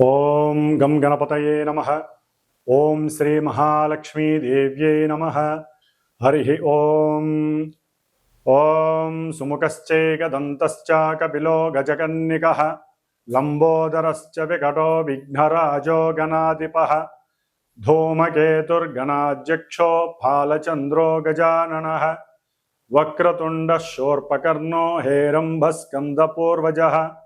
ॐ गं नम। ओं श्री श्रीमहालक्ष्मीदेव्यै नमः। हरिः ॐ। ओं सुमुखश्चैकदन्तश्च कपिलो गजकन्निकः। लम्बोदरश्च विकटो विघ्नराजो गणाधिपः। धूमकेतुर्गणाध्यक्षो फालचन्द्रो गजाननः। वक्रतुण्डः शोर्पकर्णो हेरम्भस्कन्दपूर्वजः।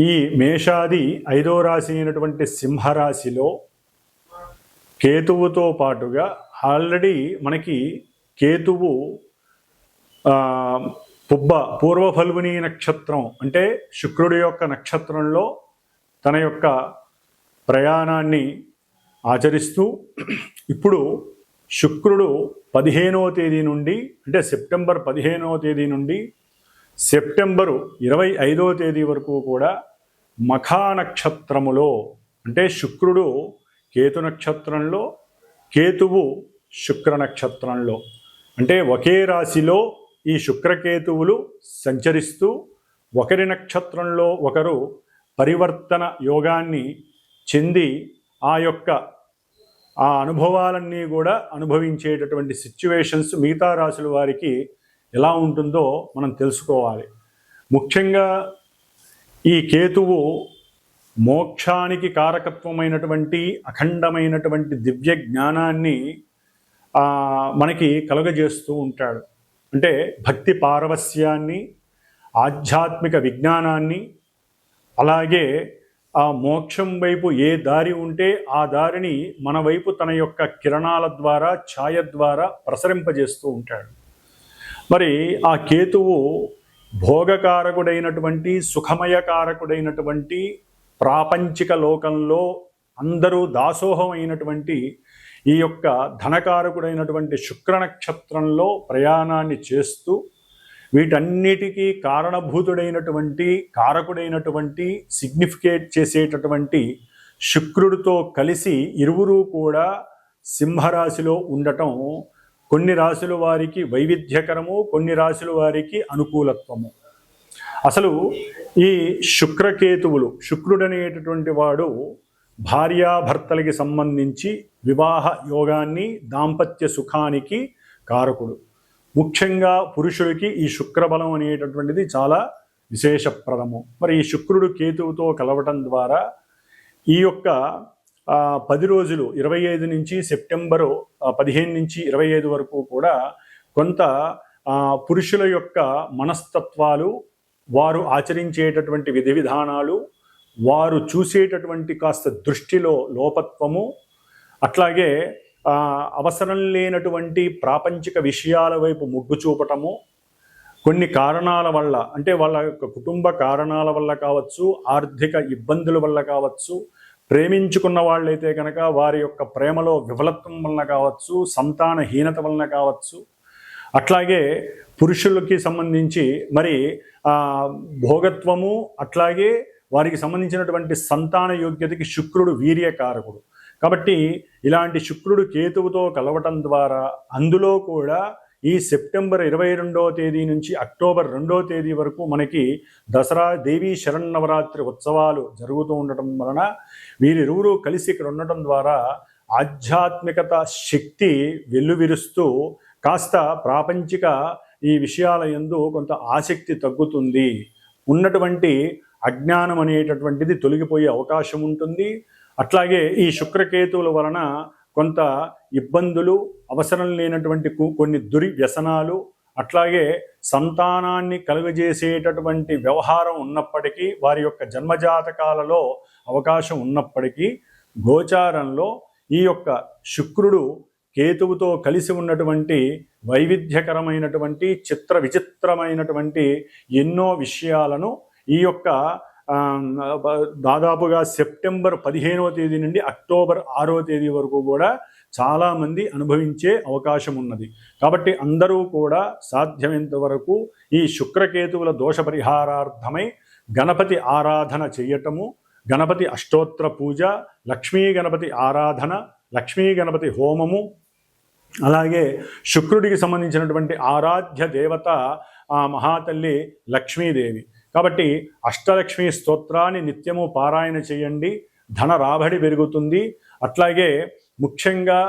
ఈ మేషాది ఐదో రాశి అయినటువంటి సింహరాశిలో కేతువుతో పాటుగా ఆల్రెడీ మనకి కేతువు పుబ్బ పూర్వ ఫల్గుని నక్షత్రం అంటే శుక్రుడి యొక్క నక్షత్రంలో తన యొక్క ప్రయాణాన్ని ఆచరిస్తూ ఇప్పుడు శుక్రుడు పదిహేనవ తేదీ నుండి అంటే సెప్టెంబర్ పదిహేనవ తేదీ నుండి సెప్టెంబరు ఇరవై ఐదవ తేదీ వరకు కూడా మఖా నక్షత్రములో అంటే శుక్రుడు కేతు నక్షత్రంలో కేతువు శుక్ర నక్షత్రంలో. అంటే ఒకే రాశిలో ఈ శుక్రకేతువులు సంచరిస్తూ ఒకరి నక్షత్రంలో ఒకరు పరివర్తన యోగాన్ని చెంది ఆ యొక్క ఆ అనుభవాలన్నీ కూడా అనుభవించేటటువంటి సిచ్యువేషన్స్ మిగతా రాశుల వారికి ఎలా ఉంటుందో మనం తెలుసుకోవాలి. ముఖ్యంగా ఈ కేతువు మోక్షానికి కారకత్వమైనటువంటి అఖండమైనటువంటి దివ్య జ్ఞానాన్ని మనకి కలుగజేస్తూ ఉంటాడు. అంటే భక్తి పారవస్యాన్ని ఆధ్యాత్మిక విజ్ఞానాన్ని అలాగే ఆ మోక్షం వైపు ఏ దారి ఉంటే ఆ దారిని మన వైపు తన యొక్క కిరణాల ద్వారా ఛాయ ద్వారా ప్రసరింపజేస్తూ ఉంటాడు. మరి ఆ కేతువు భోగకారకుడైనటువంటి సుఖమయకారకుడైనటువంటి ప్రాపంచిక లోకంలో అందరూ దాసోహమైనటువంటి ఈ యొక్క ధనకారకుడైనటువంటి శుక్ర నక్షత్రంలో ప్రయాణాన్ని చేస్తూ వీటన్నిటికీ కారణభూతుడైనటువంటి కారకుడైనటువంటి సిగ్నిఫికేట్ చేసేటటువంటి శుక్రుడితో కలిసి ఇరువురు కూడా సింహరాశిలో ఉండటం కొన్ని రాశుల వారికి వైవిధ్యకరము కొన్ని రాశుల వారికి అనుకూలత్వము. అసలు ఈ శుక్రకేతువులు శుక్రుడు అనేటటువంటి వాడు భార్యాభర్తలకి సంబంధించి వివాహ యోగాన్ని దాంపత్య సుఖానికి కారకుడు. ముఖ్యంగా పురుషుడికి ఈ శుక్రబలం అనేటటువంటిది చాలా విశేషప్రదము. మరి ఈ శుక్రుడు కేతువుతో కలవటం ద్వారా ఈ యొక్క పది రోజులు ఇరవై ఐదు నుంచి సెప్టెంబరు పదిహేను నుంచి ఇరవై ఐదు వరకు కూడా కొంత పురుషుల యొక్క మనస్తత్వాలు వారు ఆచరించేటటువంటి విధి విధానాలు వారు చూసేటటువంటి కాస్త దృష్టిలో లోపత్వము అట్లాగే అవసరం లేనటువంటి ప్రాపంచిక విషయాల వైపు మొగ్గు చూపటము కొన్ని కారణాల వల్ల అంటే వాళ్ళ యొక్క కుటుంబ కారణాల వల్ల కావచ్చు ఆర్థిక ఇబ్బందుల వల్ల కావచ్చు ప్రేమించుకున్న వాళ్ళైతే కనుక వారి యొక్క ప్రేమలో విఫలత్వం వలన కావచ్చు సంతానహీనత వలన కావచ్చు. అట్లాగే పురుషులకి సంబంధించి మరి భోగత్వము అట్లాగే వారికి సంబంధించినటువంటి సంతాన యోగ్యతకి శుక్రుడు వీర్యకారకుడు. కాబట్టి ఇలాంటి శుక్రుడు కేతువుతో కలవటం ద్వారా అందులో కూడా ఈ సెప్టెంబర్ ఇరవై రెండవ తేదీ నుంచి అక్టోబర్ రెండవ తేదీ వరకు మనకి దసరా దేవీ శరన్నవరాత్రి ఉత్సవాలు జరుగుతూ ఉండటం వలన వీరిరువురు కలిసి ఇక్కడ ఉండటం ద్వారా ఆధ్యాత్మికత శక్తి వెల్లువిరుస్తూ కాస్త ప్రాపంచిక ఈ విషయాల ఎందు కొంత ఆసక్తి తగ్గుతుంది. ఉన్నటువంటి అజ్ఞానం అనేటటువంటిది తొలగిపోయే అవకాశం ఉంటుంది. అట్లాగే ఈ శుక్రకేతువుల వలన కొంత ఇబ్బందులు అవసరం లేనటువంటి కొన్ని దురి వ్యసనాలు అట్లాగే సంతానాన్ని కలుగజేసేటటువంటి వ్యవహారం ఉన్నప్పటికీ వారి యొక్క జన్మజాతకాలలో అవకాశం ఉన్నప్పటికీ గోచారంలో ఈ యొక్క శుక్రుడు కేతువుతో కలిసి ఉన్నటువంటి వైవిధ్యకరమైనటువంటి చిత్ర విచిత్రమైనటువంటి ఎన్నో విషయాలను ఈ యొక్క దాదాపుగా సెప్టెంబర్ పదిహేనవ తేదీ నుండి అక్టోబర్ ఆరవ తేదీ వరకు కూడా చాలామంది అనుభవించే అవకాశం ఉన్నది. కాబట్టి అందరూ కూడా సాధ్యమైనంత వరకు ఈ శుక్రకేతువుల దోష పరిహారార్థమై గణపతి ఆరాధన చేయటము గణపతి అష్టోత్తర పూజ లక్ష్మీ గణపతి ఆరాధన లక్ష్మీ గణపతి హోమము అలాగే శుక్రుడికి సంబంధించినటువంటి ఆరాధ్య దేవత ఆ మహాతల్లి లక్ష్మీదేవి. కాబట్టి అష్టలక్ష్మి స్తోత్రాన్ని నిత్యము పారాయణ చేయండి. ధన రాబడి పెరుగుతుంది. అట్లాగే ముఖ్యంగా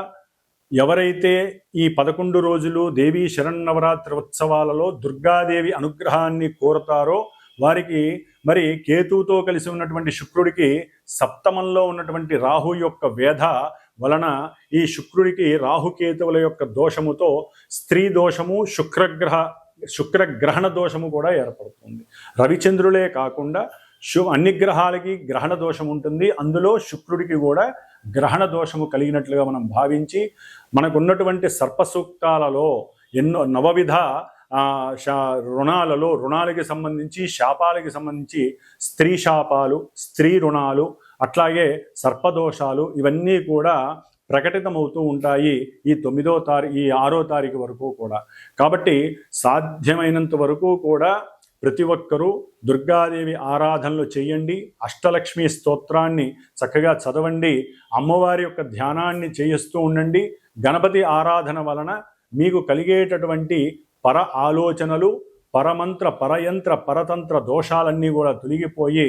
ఎవరైతే ఈ పదకొండు రోజులు దేవీ శరన్నవరాత్రి ఉత్సవాలలో దుర్గాదేవి అనుగ్రహాన్ని కోరతారో వారికి మరి కేతువుతో కలిసి ఉన్నటువంటి శుక్రుడికి సప్తమంలో ఉన్నటువంటి రాహు యొక్క వేధ వలన ఈ శుక్రుడికి రాహుకేతువుల యొక్క దోషముతో స్త్రీ దోషము శుక్రగ్రహ శుక్రగ్రహణ దోషము కూడా ఏర్పడుతుంది. రవిచంద్రులే కాకుండా శు అన్ని గ్రహాలకి గ్రహణ దోషం ఉంటుంది. అందులో శుక్రుడికి కూడా గ్రహణ దోషము కలిగినట్లుగా మనం భావించి మనకున్నటువంటి సర్పసూక్తాలలో ఎన్నో నవవిధ రుణాలలో రుణాలకి సంబంధించి శాపాలకి సంబంధించి స్త్రీ శాపాలు స్త్రీ రుణాలు అట్లాగే సర్పదోషాలు ఇవన్నీ కూడా ప్రకటితమవుతూ ఉంటాయి ఈ తొమ్మిదో తారీఖు ఈ ఆరో తారీఖు వరకు కూడా. కాబట్టి సాధ్యమైనంత వరకు కూడా ప్రతి ఒక్కరూ దుర్గాదేవి ఆరాధనలు చేయండి అష్టలక్ష్మి స్తోత్రాన్ని చక్కగా చదవండి అమ్మవారి యొక్క ధ్యానాన్ని చేయిస్తూ ఉండండి. గణపతి ఆరాధన వలన మీకు కలిగేటటువంటి పర ఆలోచనలు పరమంత్ర పరయంత్ర పరతంత్ర దోషాలన్నీ కూడా తొలగిపోయి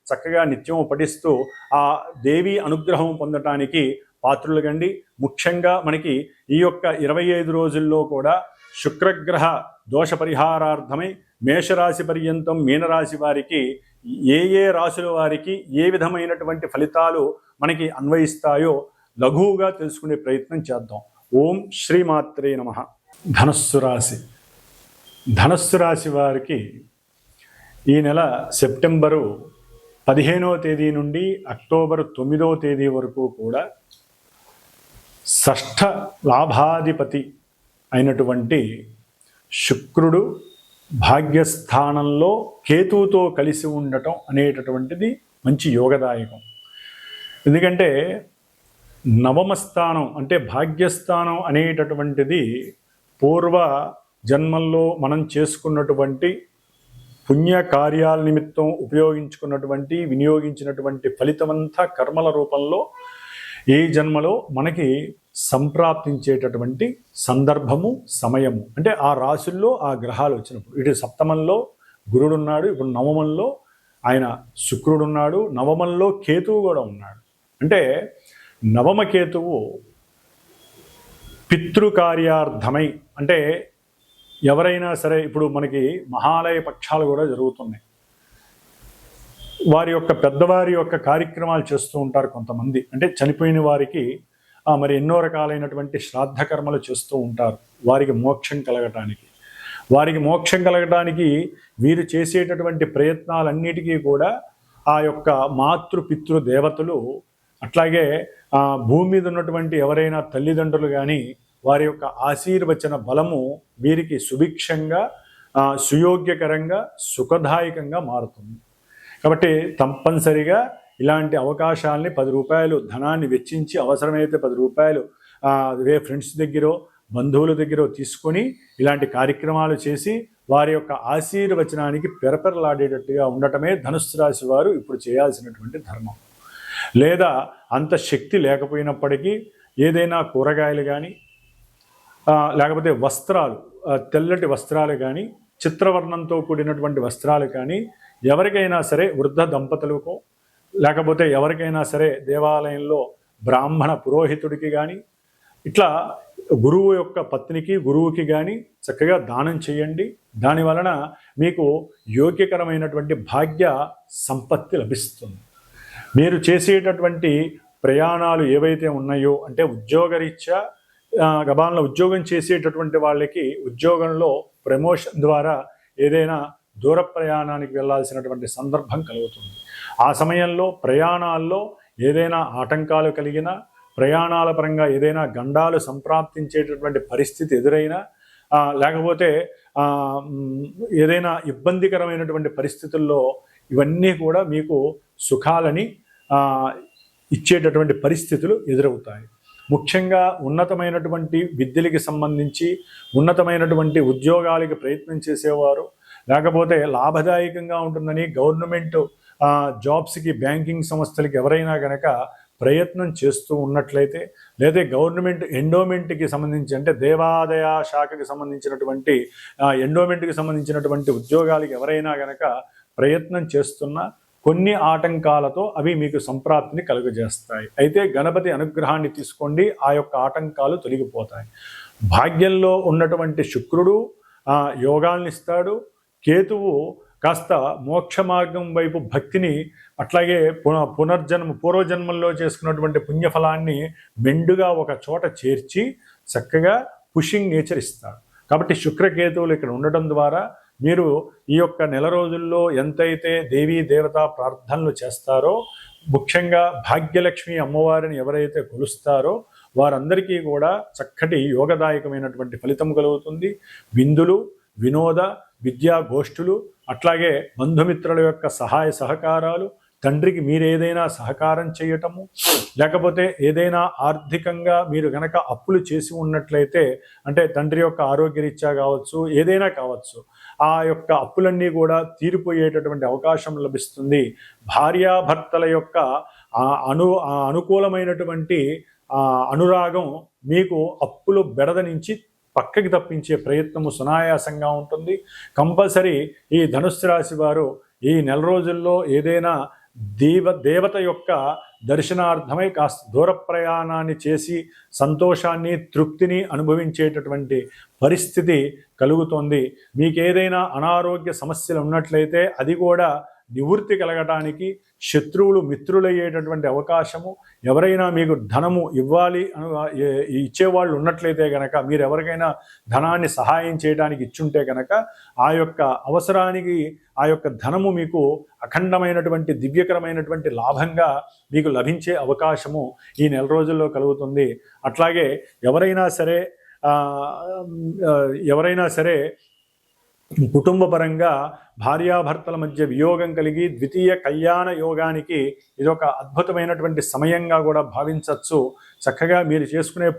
చక్కగా నిత్యం పఠిస్తూ ఆ దేవి అనుగ్రహం పొందటానికి పాత్రులుగండి. ముఖ్యంగా మనకి ఈ యొక్క ఇరవై ఐదు రోజుల్లో కూడా శుక్రగ్రహ దోష పరిహారార్థమై మేషరాశి పర్యంతం మీనరాశి వారికి ఏ ఏ రాశుల వారికి ఏ విధమైనటువంటి ఫలితాలు మనకి అన్వయిస్తాయో లఘువుగా తెలుసుకునే ప్రయత్నం చేద్దాం. ఓం శ్రీమాత్రే నమ. ధనస్సు రాశి. ధనస్సు రాశి వారికి ఈ నెల సెప్టెంబరు పదిహేనవ తేదీ నుండి అక్టోబర్ తొమ్మిదవ తేదీ వరకు కూడా షష్ఠ లాభాధిపతి అయినటువంటి శుక్రుడు భాగ్యస్థానంలో కేతువుతో కలిసి ఉండటం అనేటటువంటిది మంచి యోగదాయకం. ఎందుకంటే నవమ స్థానం అంటే భాగ్యస్థానం అనేటటువంటిది పూర్వ జన్మల్లో మనం చేసుకున్నటువంటి పుణ్యకార్యాల నిమిత్తం ఉపయోగించుకున్నటువంటి వినియోగించినటువంటి ఫలితమంతా కర్మల రూపంలో ఏ జన్మలో మనకి సంప్రాప్తించేటటువంటి సందర్భము సమయము. అంటే ఆ రాశుల్లో ఆ గ్రహాలు వచ్చినప్పుడు. ఇటు సప్తమంలో గురుడున్నాడు ఇప్పుడు నవమంలో ఆయన శుక్రుడున్నాడు నవమంలో కేతువు కూడా ఉన్నాడు. అంటే నవమ కేతువు పితృకార్యార్థమై అంటే ఎవరైనా సరే ఇప్పుడు మనకి మహాలయ పక్షాలు కూడా జరుగుతున్నాయి. వారి యొక్క పెద్దవారి యొక్క కార్యక్రమాలు చేస్తూ ఉంటారు కొంతమంది. అంటే చనిపోయిన వారికి మరి ఎన్నో రకాలైనటువంటి శ్రాద్ధ కర్మలు చేస్తూ ఉంటారు వారికి మోక్షం కలగటానికి. వారికి మోక్షం కలగటానికి వీరు చేసేటటువంటి ప్రయత్నాలన్నిటికీ కూడా ఆ యొక్క మాతృపితృ దేవతలు అట్లాగే భూమి మీద ఉన్నటువంటి ఎవరైనా తల్లిదండ్రులు కానీ వారి యొక్క ఆశీర్వచన బలము వీరికి సుభిక్షంగా సుయోగ్యకరంగా సుఖదాయకంగా మారుతుంది. కాబట్టి తప్పనిసరిగా ఇలాంటి అవకాశాలని పది రూపాయలు ధనాన్ని వెచ్చించి అవసరమైతే పది రూపాయలు వే ఫ్రెండ్స్ దగ్గరో బంధువుల దగ్గర తీసుకొని ఇలాంటి కార్యక్రమాలు చేసి వారి యొక్క ఆశీర్వచనానికి పెరపెరలాడేటట్టుగా ఉండటమే ధనుస్సు రాశి వారు ఇప్పుడు చేయాల్సినటువంటి ధర్మం. లేదా అంత శక్తి లేకపోయినప్పటికీ ఏదైనా కూరగాయలు కానీ లేకపోతే వస్త్రాలు తెల్లటి వస్త్రాలు కానీ చిత్రవర్ణంతో కూడినటువంటి వస్త్రాలు కానీ ఎవరికైనా సరే వృద్ధ దంపతులకు లేకపోతే ఎవరికైనా సరే దేవాలయంలో బ్రాహ్మణ పురోహితుడికి కానీ ఇట్లా గురువు యొక్క పత్నికి గురువుకి కానీ చక్కగా దానం చేయండి. దాని వలన మీకు యోగ్యకరమైనటువంటి భాగ్య సంపత్తి లభిస్తుంది. మీరు చేసేటటువంటి ప్రయాణాలు ఏవైతే ఉన్నాయో అంటే ఉద్యోగరీత్యా గబాన్లో ఉద్యోగం చేసేటటువంటి వాళ్ళకి ఉద్యోగంలో ప్రమోషన్ ద్వారా ఏదైనా దూర ప్రయాణానికి వెళ్ళాల్సినటువంటి సందర్భం కలుగుతుంది. ఆ సమయంలో ప్రయాణాల్లో ఏదైనా ఆటంకాలు కలిగినా ప్రయాణాల పరంగా ఏదైనా గండాలు సంప్రాప్తించేటటువంటి పరిస్థితి ఎదురైనా లేకపోతే ఏదైనా ఇబ్బందికరమైనటువంటి పరిస్థితుల్లో ఇవన్నీ కూడా మీకు సుఖాలని ఇచ్చేటటువంటి పరిస్థితులు ఎదురవుతాయి. ముఖ్యంగా ఉన్నతమైనటువంటి విద్యలకి సంబంధించి ఉన్నతమైనటువంటి ఉద్యోగాలకి ప్రయత్నం చేసేవారు. లేకపోతే లాభదాయకంగా ఉంటుందని గవర్నమెంట్ జాబ్స్కి బ్యాంకింగ్ సంస్థలకి ఎవరైనా కనుక ప్రయత్నం చేస్తూ ఉన్నట్లయితే లేదా గవర్నమెంట్ ఎండోమెంట్కి సంబంధించి అంటే దేవాదాయ శాఖకి సంబంధించినటువంటి ఎండోమెంట్కి సంబంధించినటువంటి ఉద్యోగాలకి ఎవరైనా కనుక ప్రయత్నం చేస్తున్నా కొన్ని ఆటంకాలతో అవి మీకు సంప్రాప్తిని కలుగజేస్తాయి. అయితే గణపతి అనుగ్రహాన్ని తీసుకోండి ఆ యొక్క ఆటంకాలు తొలగిపోతాయి. భాగ్యంలో ఉన్నటువంటి శుక్రుడు యోగాల్నిస్తాడు. యోగాల్ని ఇస్తాడు కేతువు కాస్త మోక్ష మార్గం వైపు భక్తిని అట్లాగే పున పునర్జన్మ పూర్వజన్మల్లో చేసుకున్నటువంటి పుణ్యఫలాన్ని మెండుగా ఒక చోట చేర్చి చక్కగా పుషింగ్ నేచర్ ఇస్తాడు కాబట్టి శుక్రకేతువులు ఇక్కడ ఉండటం ద్వారా మీరు ఈ యొక్క నెల రోజుల్లో ఎంతైతే దేవీ దేవతా ప్రార్థనలు చేస్తారో ముఖ్యంగా భాగ్యలక్ష్మి అమ్మవారిని ఎవరైతే కొలుస్తారో వారందరికీ కూడా చక్కటి యోగదాయకమైనటువంటి ఫలితం కలుగుతుంది. విందులు వినోద విద్యా గోష్ఠులు అట్లాగే బంధుమిత్రుల యొక్క సహాయ సహకారాలు తండ్రికి మీరు ఏదైనా సహకారం చేయటము లేకపోతే ఏదైనా ఆర్థికంగా మీరు గనక అప్పులు చేసి ఉన్నట్లయితే అంటే తండ్రి యొక్క ఆరోగ్యరీత్యా కావచ్చు ఏదైనా కావచ్చు ఆ యొక్క అప్పులన్నీ కూడా తీరిపోయేటటువంటి అవకాశం లభిస్తుంది. భార్యాభర్తల యొక్క అను అనుకూలమైనటువంటి అనురాగం మీకు అప్పులు బెడద నుంచి పక్కకి తప్పించే ప్రయత్నము సునాయాసంగా ఉంటుంది. కంపల్సరీ ఈ ధనుస్సు రాశి వారు ఈ నెల రోజుల్లో ఏదైనా దేవ దేవత యొక్క దర్శనార్థమై కాస్త దూర ప్రయాణాన్ని చేసి సంతోషాన్ని తృప్తిని అనుభవించేటటువంటి పరిస్థితి కలుగుతోంది. మీకు ఏదైనా అనారోగ్య సమస్యలు ఉన్నట్లయితే అది కూడా నివృత్తి కలగటానికి శత్రువులు మిత్రులయ్యేటటువంటి అవకాశము ఎవరైనా మీకు ధనము ఇవ్వాలి అను ఇచ్చేవాళ్ళు ఉన్నట్లయితే కనుక మీరు ఎవరికైనా ధనాన్ని సహాయం చేయడానికి ఇచ్చుంటే కనుక ఆ యొక్క అవసరానికి ఆ యొక్క ధనము మీకు అఖండమైనటువంటి దివ్యకరమైనటువంటి లాభంగా మీకు లభించే అవకాశము ఈ నెల రోజుల్లో కలుగుతుంది. అట్లాగే ఎవరైనా సరే ఎవరైనా సరే కుటుంబపరంగా భార్యాభర్తల మధ్య వియోగం కలిగి ద్వితీయ కళ్యాణ యోగానికి ఇది ఒక అద్భుతమైనటువంటి సమయంగా కూడా భావించవచ్చు. చక్కగా మీరు చేసుకునే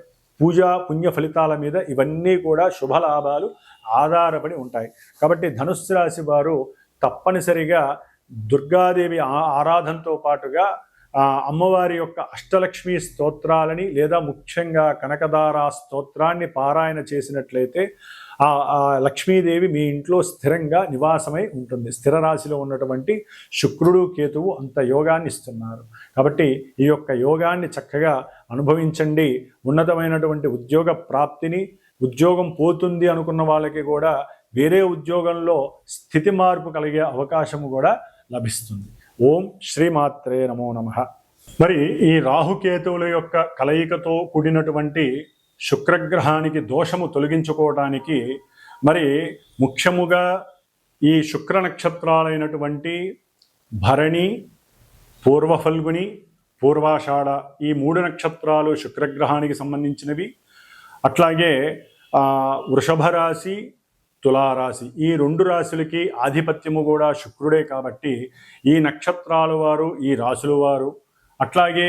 పూజా పుణ్య ఫలితాల మీద ఇవన్నీ కూడా శుభలాభాలు ఆధారపడి ఉంటాయి. కాబట్టి ధనుస్సు రాశి వారు తప్పనిసరిగా దుర్గాదేవి ఆ- ఆరాధనతో పాటుగా అమ్మవారి యొక్క అష్టలక్ష్మి స్తోత్రాలని లేదా ముఖ్యంగా కనకదార స్తోత్రాన్ని పారాయణ చేసినట్లయితే ఆ ఆ లక్ష్మీదేవి మీ ఇంట్లో స్థిరంగా నివాసమై ఉంటుంది. స్థిర రాశిలో ఉన్నటువంటి శుక్రుడు కేతువు అంత యోగాన్ని ఇస్తున్నారు. కాబట్టి ఈ యొక్క యోగాన్ని చక్కగా అనుభవించండి. ఉన్నతమైనటువంటి ఉద్యోగ ప్రాప్తిని ఉద్యోగం పోతుంది అనుకున్న వాళ్ళకి కూడా వేరే ఉద్యోగంలో స్థితి మార్పు కలిగే అవకాశము కూడా లభిస్తుంది. ఓం శ్రీమాత్రే నమో నమ. మరి ఈ రాహుకేతువుల యొక్క కలయికతో కూడినటువంటి శుక్రగ్రహానికి దోషము తొలగించుకోవడానికి మరి ముఖ్యముగా ఈ శుక్ర నక్షత్రాలైనటువంటి భరణి పూర్వఫల్గుని పూర్వాషాఢ ఈ మూడు నక్షత్రాలు శుక్రగ్రహానికి సంబంధించినవి. అట్లాగే వృషభ రాశి తులారాశి ఈ రెండు రాశులకి ఆధిపత్యము కూడా శుక్రుడే కాబట్టి ఈ నక్షత్రాల వారు ఈ రాశుల వారు. అట్లాగే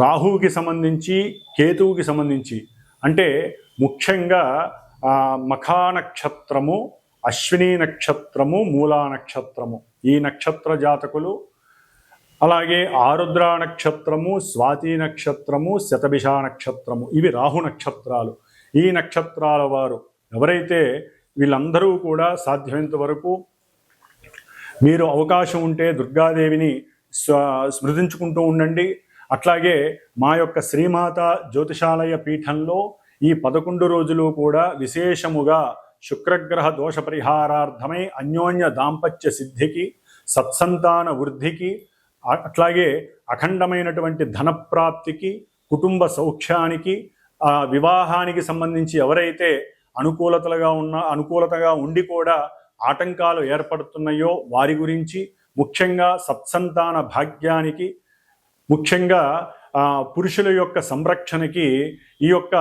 రాహువుకి సంబంధించి కేతువుకి సంబంధించి అంటే ముఖ్యంగా మఖా నక్షత్రము అశ్విని నక్షత్రము మూలా నక్షత్రము. ఈ నక్షత్ర జాతకులు అలాగే ఆరుద్ర నక్షత్రము స్వాతి నక్షత్రము శతభిష నక్షత్రము. ఇవి రాహు నక్షత్రాలు. ఈ నక్షత్రాల వారు ఎవరైతే వీళ్ళందరూ కూడా సాధ్యమైనంత వరకు మీరు అవకాశం ఉంటే దుర్గాదేవిని స్వ స్మృతించుకుంటూ ఉండండి. అట్లాగే మా యొక్క శ్రీమాత జ్యోతిషాలయ పీఠంలో ఈ పదకొండు రోజులు కూడా విశేషముగా శుక్రగ్రహ దోష పరిహారార్థమై అన్యోన్య దాంపత్య సిద్ధికి సత్సంతాన వృద్ధికి అట్లాగే అఖండమైనటువంటి ధనప్రాప్తికి కుటుంబ సౌఖ్యానికి వివాహానికి సంబంధించి ఎవరైతే అనుకూలతలుగా ఉన్న అనుకూలతగా ఉండి కూడా ఆటంకాలు ఏర్పడుతున్నాయో వారి గురించి ముఖ్యంగా సత్సంతాన భాగ్యానికి ముఖ్యంగా పురుషుల యొక్క సంరక్షణకి ఈ యొక్క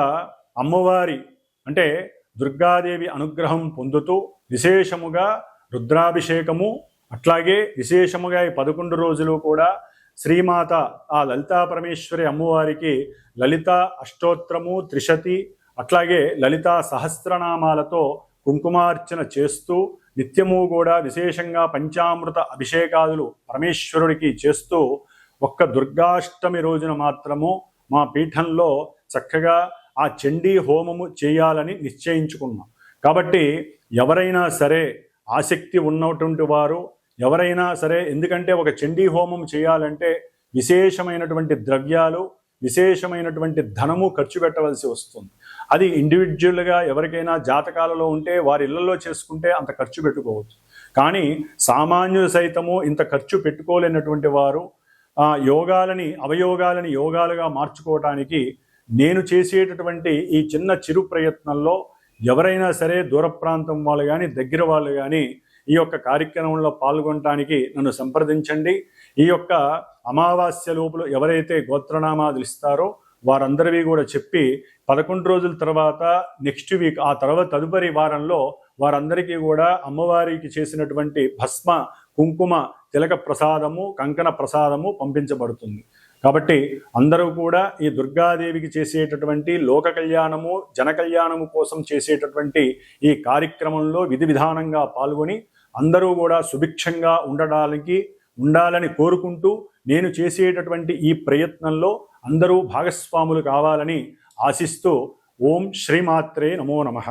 అమ్మవారి అంటే దుర్గాదేవి అనుగ్రహం పొందుతూ విశేషముగా రుద్రాభిషేకము అట్లాగే విశేషముగా ఈ పదకొండు రోజులు కూడా శ్రీమాత ఆ లలితా పరమేశ్వరి అమ్మవారికి లలిత అష్టోత్తరము త్రిశతి అట్లాగే లలితా సహస్రనామాలతో కుంకుమార్చన చేస్తూ నిత్యము కూడా విశేషంగా పంచామృత అభిషేకాదులు పరమేశ్వరుడికి చేస్తూ ఒక్క దుర్గాష్టమి రోజున మాత్రము మా పీఠంలో చక్కగా ఆ చండీ హోమము చేయాలని నిశ్చయించుకున్నాం. కాబట్టి ఎవరైనా సరే ఆసక్తి ఉన్నటువంటి వారు ఎవరైనా సరే ఎందుకంటే ఒక చండీ హోమం చేయాలంటే విశేషమైనటువంటి ద్రవ్యాలు విశేషమైనటువంటి ధనము ఖర్చు పెట్టవలసి వస్తుంది. అది ఇండివిజువల్గా ఎవరికైనా జాతకాలలో ఉంటే వారి ఇళ్ళలో చేసుకుంటే అంత ఖర్చు పెట్టుకోవచ్చు. కానీ సామాన్యులు సైతము ఇంత ఖర్చు పెట్టుకోలేనటువంటి వారు యోగాలని అవయోగాలని యోగాలుగా మార్చుకోవటానికి నేను చేసేటటువంటి ఈ చిన్న చిరు ప్రయత్నంలో ఎవరైనా సరే దూర ప్రాంతం వాళ్ళు కానీ దగ్గర వాళ్ళు కానీ ఈ యొక్క కార్యక్రమంలో పాల్గొనడానికి నన్ను సంప్రదించండి. ఈ యొక్క అమావాస్య లోపల ఎవరైతే గోత్రనామాలు ఇస్తారో వారందరివి కూడా చెప్పి పదకొండు రోజుల తర్వాత నెక్స్ట్ వీక్ ఆ తర్వాత తదుపరి వారంలో వారందరికీ కూడా అమ్మవారికి చేసినటువంటి భస్మ కుంకుమ తిలక ప్రసాదము కంకణ ప్రసాదము పంపించబడుతుంది. కాబట్టి అందరూ కూడా ఈ దుర్గాదేవికి చేసేటటువంటి లోక కళ్యాణము జన కళ్యాణము కోసం చేసేటటువంటి ఈ కార్యక్రమంలో విధి విధానంగా పాల్గొని అందరూ కూడా సుభిక్షంగా ఉండడానికి ఉండాలని కోరుకుంటూ నేను చేసేటటువంటి ఈ ప్రయత్నంలో అందరూ భాగస్వాములు కావాలని ఆశిస్తూ ఓం శ్రీమాత్రే నమో నమః.